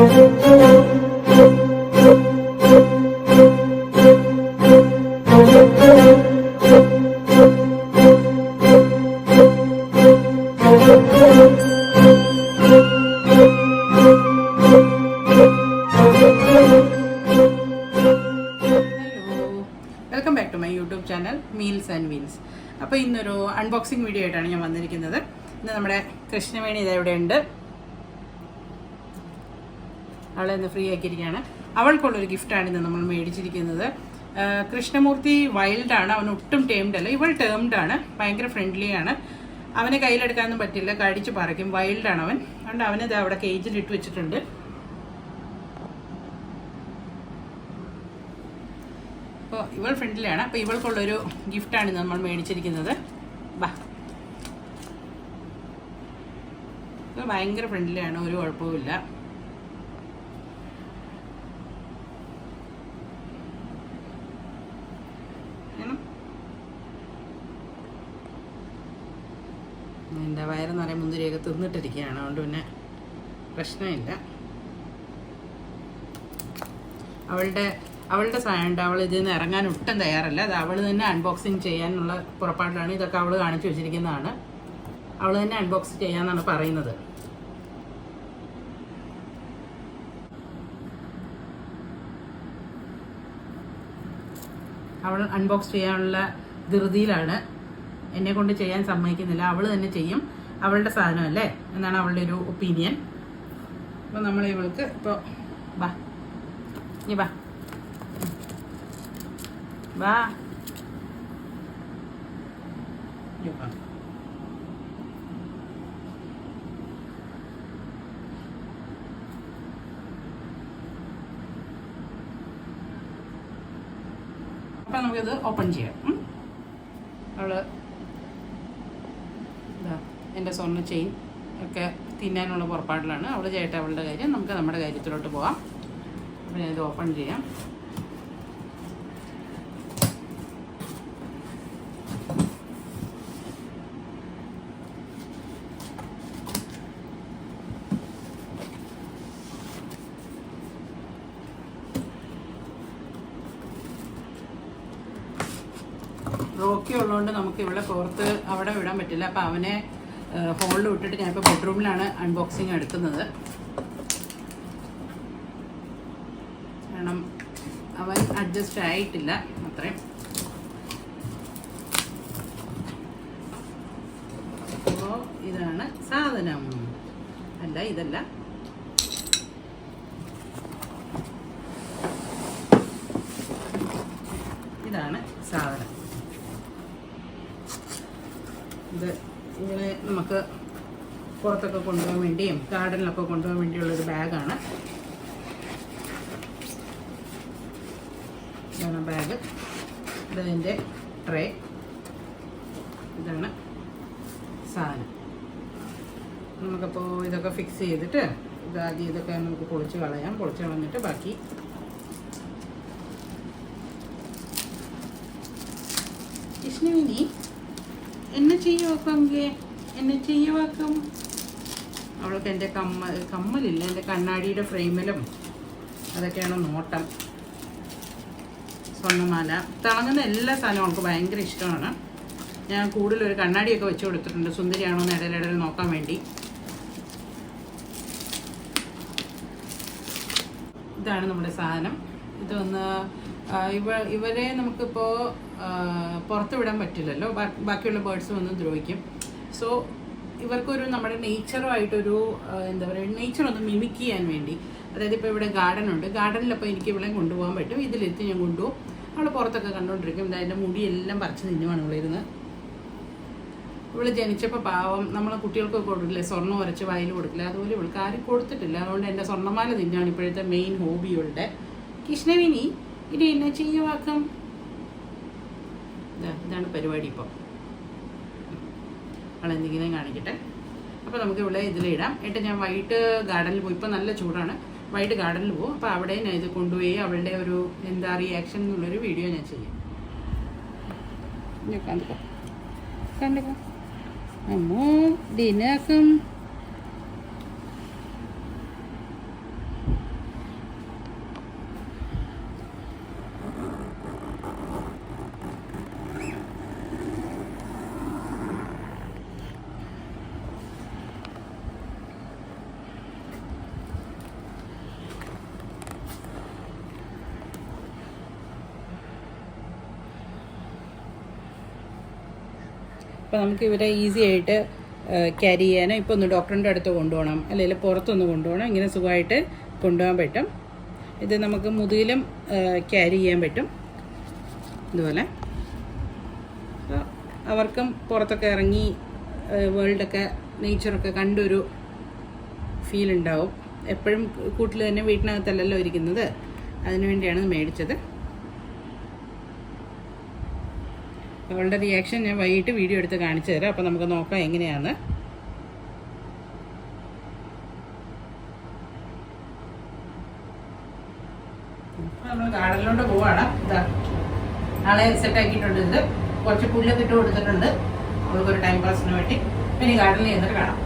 Welcome back to my YouTube channel meals and wheels അപ്പോൾ ഇന്നൊരു unboxing video ആയിട്ടാണ് ഞാൻ വന്നിരിക്കുന്നത്. ഇന്ന് നമ്മുടെ കൃഷ്ണവേണി ഇത് എവിടെയുണ്ട് അവളെ ഇന്ന് ഫ്രീ ആക്കിയിരിക്കുകയാണ്. അവൾക്കുള്ളൊരു ഗിഫ്റ്റാണ് ഇന്ന് നമ്മൾ മേടിച്ചിരിക്കുന്നത്. കൃഷ്ണമൂർത്തി വൈൽഡാണ് അവൻ ഒട്ടും ടേംഡ് അല്ല. ഇവൾ ടേംഡ് ആണ്. ഭയങ്കര ഫ്രണ്ട്ലിയാണ് അവനെ കയ്യിലെടുക്കാനൊന്നും പറ്റില്ല. കടിച്ചു പറിക്കും. വൈൽഡാണ് അവൻ. അതുകൊണ്ട് അവനത് അവിടെ കേജിൽ ഇട്ട് വെച്ചിട്ടുണ്ട്. അപ്പോൾ ഇവൾ ഫ്രണ്ട്ലിയാണ് അപ്പോൾ ഇവൾക്കുള്ളൊരു ഗിഫ്റ്റാണ് നമ്മൾ മേടിച്ചിരിക്കുന്നത്. ബാ. ഭയങ്കര ഫ്രണ്ട്ലിയാണ് ഒരു കുഴപ്പവുമില്ല. എന്റെ വയറെന്ന് പറയുമ്പോൾ മുന്തിരിയൊക്കെ തിന്നിട്ടിരിക്കുകയാണ്. അതുകൊണ്ട് പിന്നെ പ്രശ്നമില്ല. അവളുടെ അവളുടെ സാധനമുണ്ട് അവൾ ഇതിൽ നിന്ന് ഇറങ്ങാൻ ഒട്ടും തയ്യാറല്ല. അത് അവൾ തന്നെ അൺബോക്സിങ് ചെയ്യാനുള്ള പുറപ്പാടിലാണ്. ഇതൊക്കെ അവൾ കാണിച്ചു വെച്ചിരിക്കുന്നതാണ്. അവൾ തന്നെ അൺബോക്സ് ചെയ്യാന്നാണ് പറയുന്നത്. അവൾ അൺബോക്സ് ചെയ്യാനുള്ള ധൃതിയിലാണ്. എന്നെ കൊണ്ട് ചെയ്യാൻ സമ്മതിക്കുന്നില്ല. അവൾ തന്നെ ചെയ്യും. അവളുടെ സാധനം അല്ലേ എന്നാണ് അവളുടെ ഒരു ഒപ്പീനിയൻ അപ്പോൾ നമ്മൾ ഇവൾക്ക് ഇപ്പോൾ വാ. നീ വാ. വാ. അപ്പൊ നമുക്കിത് ഓപ്പൺ ചെയ്യാം. അവൾ എന്റെ സ്വർണ ചെയിൻ ഒക്കെ തിന്നാനുള്ള പുറപ്പാടിലാണ്. അവൾ ചെയ്യട്ടെ അവളുടെ കാര്യം. നമുക്ക് നമ്മുടെ കാര്യത്തിലോട്ട് പോവാം അപ്പോൾ ഞാനിത് ഓപ്പൺ ചെയ്യാം. റോക്കി ഉള്ളതുകൊണ്ട് നമുക്ക് ഇവിടെ പുറത്ത് അവിടെ വിടാൻ പറ്റില്ല. അപ്പം അവനെ ഹോളിൽ വിട്ടിട്ട് ഞാനിപ്പോൾ ബെഡ്റൂമിലാണ് അൺബോക്സിങ് എടുക്കുന്നത്. കാരണം അവൻ അഡ്ജസ്റ്റ് ആയിട്ടില്ല അത്രയും. അപ്പോൾ ഇതാണ് സാധനം. അല്ല ഇതല്ല ഇതാണ് സാധനം ഇത് ഇങ്ങനെ നമുക്ക് പുറത്തൊക്കെ കൊണ്ടുപോകാൻ വേണ്ടിയും ഗാർഡനിലൊക്കെ കൊണ്ടുപോകാൻ വേണ്ടിയുള്ളൊരു ബാഗാണ്. ഇതാണ് ബാഗ്. ഇതതിന്റെ ട്രേ. ഇതാണ് സാധനം. നമുക്കപ്പോൾ ഇതൊക്കെ ഫിക്സ് ചെയ്തിട്ട് ഇതാദ്യം ഇതൊക്കെ നമുക്ക് പൊളിച്ച് കളയാം. പൊളിച്ച് കളഞ്ഞിട്ട് ബാക്കി കൃഷ്ണവിനി എന്നെ ചെയ്യുവാക്കെങ്കിൽ എന്നെ ചെയ്യുവാക്കും അവൾക്ക് എന്റെ കമ്മ കമ്മലില്ല എന്റെ കണ്ണാടിയുടെ ഫ്രെയിമിലും അതൊക്കെയാണ് നോട്ടം. സ്വർണമാല തിളങ്ങുന്ന എല്ലാ സാധനവും അവൾക്ക് ഭയങ്കര ഇഷ്ടമാണ്. ഞാൻ കൂടുതലൊരു കണ്ണാടിയൊക്കെ വെച്ച് കൊടുത്തിട്ടുണ്ട്. സുന്ദരിയാണോ എന്ന് ഇടയിലിടയിൽ നോക്കാൻ വേണ്ടി. ഇതാണ് നമ്മുടെ സാധനം. ഇതൊന്ന് ഇവ ഇവരെ നമുക്കിപ്പോൾ പുറത്ത് വിടാൻ പറ്റില്ലല്ലോ. ബാക്കിയുള്ള ബേർഡ്സ് വന്ന് ദ്രോഹിക്കും. സോ ഇവർക്കൊരു നമ്മുടെ നേച്ചറുമായിട്ടൊരു എന്താ പറയുക നേച്ചർ ഒന്ന് മിമിക് ചെയ്യാൻ വേണ്ടി. അതായത് ഇപ്പോൾ ഇവിടെ ഗാർഡൻ ഉണ്ട് ഗാർഡനിലപ്പോൾ എനിക്ക് ഇവിടെ കൊണ്ടുപോകാൻ പറ്റും. ഇതിലെത്തി ഞാൻ കൊണ്ടുപോകും. അവൾ പുറത്തൊക്കെ കണ്ടുകൊണ്ടിരിക്കും ഇതാ എന്റെ മുടിയെല്ലാം പറിച്ച് തിന്നുവാണ് ഇവളിരുന്ന് ഇവൾ ജനിച്ചപ്പോൾ പാവം. നമ്മളെ കുട്ടികൾക്കൊക്കെ കൊടുക്കില്ലേ? സ്വർണം ഉരച്ച് വായിൽ കൊടുക്കില്ല? അതുപോലെ ഇവൾക്ക് ആരും കൊടുത്തിട്ടില്ല. അതുകൊണ്ട് എന്റെ സ്വർണമാല നിന്നാണ് ഇപ്പോഴത്തെ മെയിൻ ഹോബി ഇവളുടെ. കൃഷ്ണവിനി ഇനി എന്നെ ചെയ്യുവാക്കും ഇതാണ് പരിപാടി ഇപ്പോൾ അവളെന്തെങ്കിലും കാണിക്കട്ടെ. അപ്പോൾ നമുക്ക് ഇവിടെ ഇതിലിടാം എന്നിട്ട് ഞാൻ വൈകിട്ട് ഗാർഡനിൽ പോയി ഇപ്പോൾ നല്ല ചൂടാണ്. വൈകിട്ട് ഗാർഡനിൽ പോകും അപ്പോൾ അവിടെ ഞാൻ ഇത് കൊണ്ടുപോയി അവളുടെ ഒരു എന്താ റിയാക്ഷൻ എന്നുള്ളൊരു വീഡിയോ ഞാൻ ചെയ്യാം. കണ്ടു കണ്ടിക്കോ. അമ്മോ ദിനാക്കും അപ്പോൾ നമുക്ക് ഇവരെ ഈസി ആയിട്ട് ക്യാരി ചെയ്യാനോ ഇപ്പോൾ ഒന്ന് ഡോക്ടറിന്റെ അടുത്ത് കൊണ്ടുപോകണം. അല്ലെങ്കിൽ പുറത്തൊന്ന് കൊണ്ടുപോകണം. ഇങ്ങനെ സുഖമായിട്ട് കൊണ്ടുപോകാൻ പറ്റും. ഇത് നമുക്ക് മുതുകിലും ക്യാരി ചെയ്യാൻ പറ്റും. ഇതുപോലെ. അവർക്കും പുറത്തൊക്കെ ഇറങ്ങി വേൾഡൊക്കെ നേച്ചറൊക്കെ കണ്ടൊരു ഫീൽ ഉണ്ടാവും. എപ്പോഴും കൂട്ടിൽ തന്നെ വീട്ടിനകത്തല്ലല്ലോ ഇരിക്കുന്നത്. അതിനുവേണ്ടിയാണ് മേടിച്ചത്. അവളുടെ റിയാക്ഷൻ ഞാൻ വൈകിട്ട് വീഡിയോ എടുത്ത് കാണിച്ചു തരാം. അപ്പോൾ നമുക്ക് നോക്കാം എങ്ങനെയാണ്. നമ്മൾ ഗാർഡനിലോട്ട് പോവാണ്. ഇതാ. നാളെ സെറ്റ് ആക്കിയിട്ടുണ്ട് ഇത്. കുറച്ച് പുല്ലൊക്കെ ഇട്ട് കൊടുത്തിട്ടുണ്ട്. അവൾക്കൊരു ടൈം പാസിന് വേണ്ടി. പിന്നെ ഗാർഡനിൽ ചെന്നിട്ട് കാണാം.